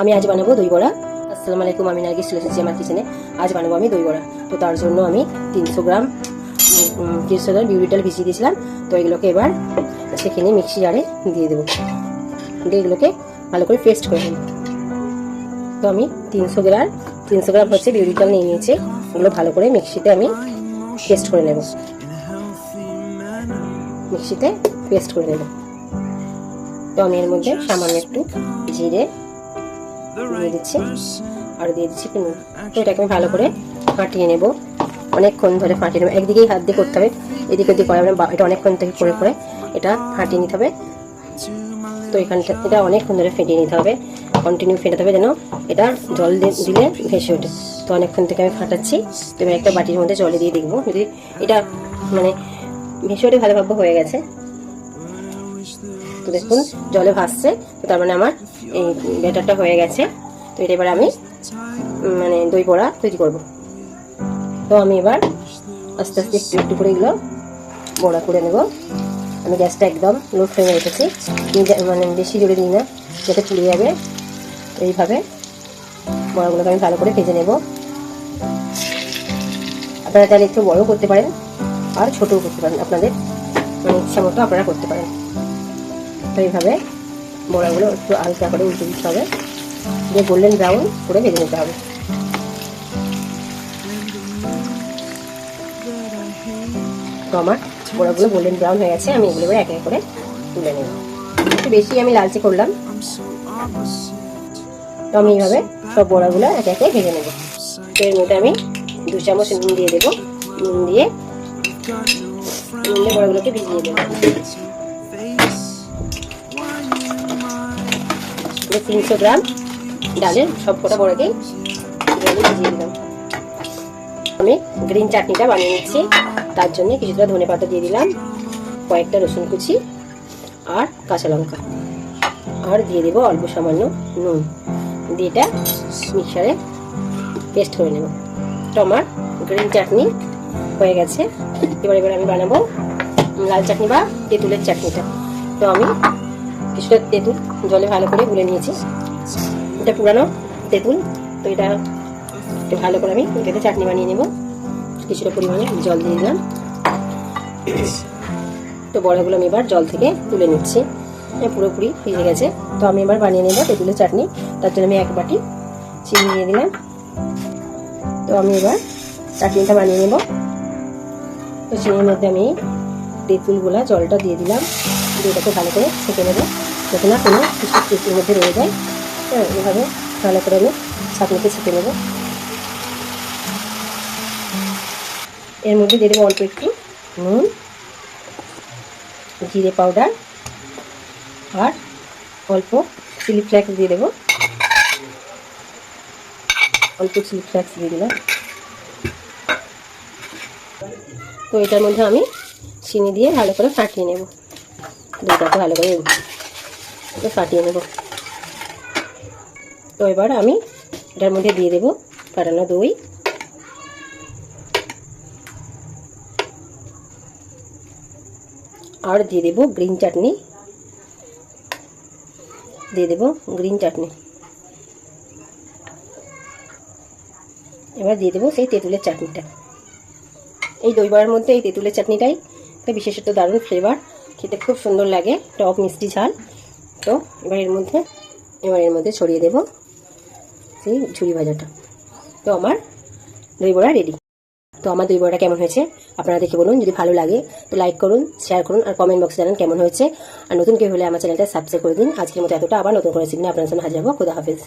আমি আজ বানাবো দই বড়া। আসসালামু আলাইকুম, আমি নার্গিস, চলে এসেছি আমার কিচেনে আজ বানাবো আমি দই বড়া। তো তার জন্য আমি তিনশো গ্রাম তিনশো গ্রাম বিউরিটাল ভিজিয়ে দিয়েছিলাম। তো এগুলোকে এবার সেখানে মিক্সি জারে দিয়ে দেবো। দিয়ে এগুলোকে ভালো করে পেস্ট করে নেব। তো আমি তিনশো গ্রাম তিনশো গ্রাম হচ্ছে বিউরিটাল নিয়ে নিয়েছি। এগুলো ভালো করে মিক্সিতে আমি পেস্ট করে নেব। মিক্সিতে পেস্ট করে নেব। তো আমি এর মধ্যে সামান্য একটু জিরে দিয়ে দিচ্ছি। আর দিয়ে দিচ্ছি। একটু নুন তো এটাকে আমি ভালো করে ফাটিয়ে নেব। অনেকক্ষণ ধরে ফাটিয়ে নেব। একদিকেই হাত দিয়ে করতে হবে, এদিকে ওদিকে করা হবে এটা অনেকক্ষণ থেকে করে করে এটা ফাটিয়ে নিতে হবে। তো এখানটা, এটা অনেকক্ষণ ধরে ফেটিয়ে নিতে হবে। কন্টিনিউ ফেটাতে হবে যেন এটা জল দিলে ভেসে ওঠে। তো অনেকক্ষণ থেকে আমি ফাটাচ্ছি। তো এবার একটা বাটির মধ্যে জলে দিয়ে দেখব। যদি এটা মানে ভেসে ওঠে, ভালোভাবে হয়ে গেছে। তো দেখুন, জলে ভাসছে, তো তার মানে আমার এই ব্যাটারটা হয়ে গেছে। তো এটা এবার আমি মানে দই বড়া তৈরি করব। তো আমি এবার আস্তে আস্তে একটু একটু করে এগুলো বড়া করে নেব। আমি গ্যাসটা একদম লো ফ্লেমে রেখেছি। মানে বেশি জোরে দিই না, যাতে পুড়ে যাবে। এইভাবে বড়াগুলোকে আমি ভালো করে ভেজে নেব। আপনারা চাইলে একটু বড়ও করতে পারেন, আর ছোটও করতে পারেন। আপনাদের মানে ইচ্ছা মতো আপনারা করতে পারেন। তো এইভাবে বড়াগুলো একটু হালকা করে উল্টে দিতে হবে। দিয়ে গোল্ডেন ব্রাউন করে ভেজে নিতে হবে। আমার বড়াগুলো গোল্ডেন ব্রাউন হয়ে গেছে, আমি এগুলো এবার একে একে করে তুলে নেব। একটু বেশি আমি লালচে করলাম। তো আমি এইভাবে সব বড়াগুলো একে একে ভেজে নেব। এর মধ্যে আমি দু চামচ নুন দিয়ে দেবো। নুন দিয়ে নুন দিয়ে বড়াগুলোকে ভিজিয়ে দেবো। তিনশো গ্রাম ডালের সব কটা জলে ভিজিয়ে দিলাম। আমি গ্রিন চাটনিটা বানিয়ে নিচ্ছি। তার জন্য কিছুটা ধনে পাতা দিয়ে দিলাম, কয়েকটা রসুন কুচি আর কাঁচা লঙ্কা। আর দিয়ে দেবো অল্প সামান্য নুন। দিয়ে এটা মিক্সারে পেস্ট করে নেব। তো আমার গ্রিন চাটনি হয়ে গেছে। এবার এবার আমি বানাবো লাল চাটনি বা তেঁতুলের চাটনিটা। তো আমি কিছুটা তেঁতুল, জলে ভালো করে গুলে নিয়েছি। এটা পুরানো তেঁতুল, তো এটা একটু ভালো করে আমি এটাতে চাটনি বানিয়ে নেব। কিছুটা পরিমাণে জল দিয়ে দিলাম। তো বড়াগুলো আমি এবার জল থেকে তুলে নিচ্ছি। পুরোপুরি ভিজে গেছে। তো আমি এবার বানিয়ে নেব তেঁতুলের চাটনি। তার জন্য আমি এক বাটি চিনি দিয়ে দিলাম। তো আমি এবার চাটনিটা বানিয়ে নেব। তো চিনির মধ্যে আমি তেঁতুলগুলা জলটা দিয়ে দিলাম। দিয়ে এটাকে ভালো করে ছেঁকে নেব। যাতে না কোনো কিছু মধ্যে রয়ে যায়। হ্যাঁ এভাবে ভালো করে আমি চাটনিতে ছেঁকে নেব। এর মধ্যে দিয়ে দেবো অল্প একটু নুন, জিরে পাউডার আর অল্প চিলি ফ্লেক্স দিয়ে দেবো। অল্প চিলি ফ্লেক্স দিয়ে দিলাম। তো এটার মধ্যে আমি চিনি দিয়ে ভালো করে ফাটিয়ে নেব। দুটাকে ভালো করে ফাটিয়ে নেব। তো এবার আমি এটার মধ্যে দিয়ে দেবো ফাটানো দই। আর দিয়ে দেবো গ্রিন চাটনি। দিয়ে দেবো গ্রিন চাটনি। এবার দিয়ে দেবো সেই তেঁতুলের চাটনিটা। এই দই বড়ার মধ্যে এই তেঁতুলের চাটনিটাই একটা বিশেষত দারুণ ফ্লেভার খেতে খুব সুন্দর লাগে, টক মিষ্টি ঝাল। তো এবার এর মধ্যে, এবার এর মধ্যে ছড়িয়ে দেবো সেই ঝুড়ি ভাজাটা। তো আমার দই বড়া রেডি তো আমার দই বড়াটা কেমন হয়েছে আপনারা দেখে বলুন, যদি ভালো লাগে তো লাইক করুন শেয়ার করুন আর কমেন্ট বক্সে জানান কেমন হয়েছে। আর নতুন কেউ হলে আমার চ্যানেলটা সাবস্ক্রাইব করে দিন। আজকের মতো এতটা, আবার নতুন করে সিগনে আপনার সামনে হাজির হব। খুদা হাফিজ।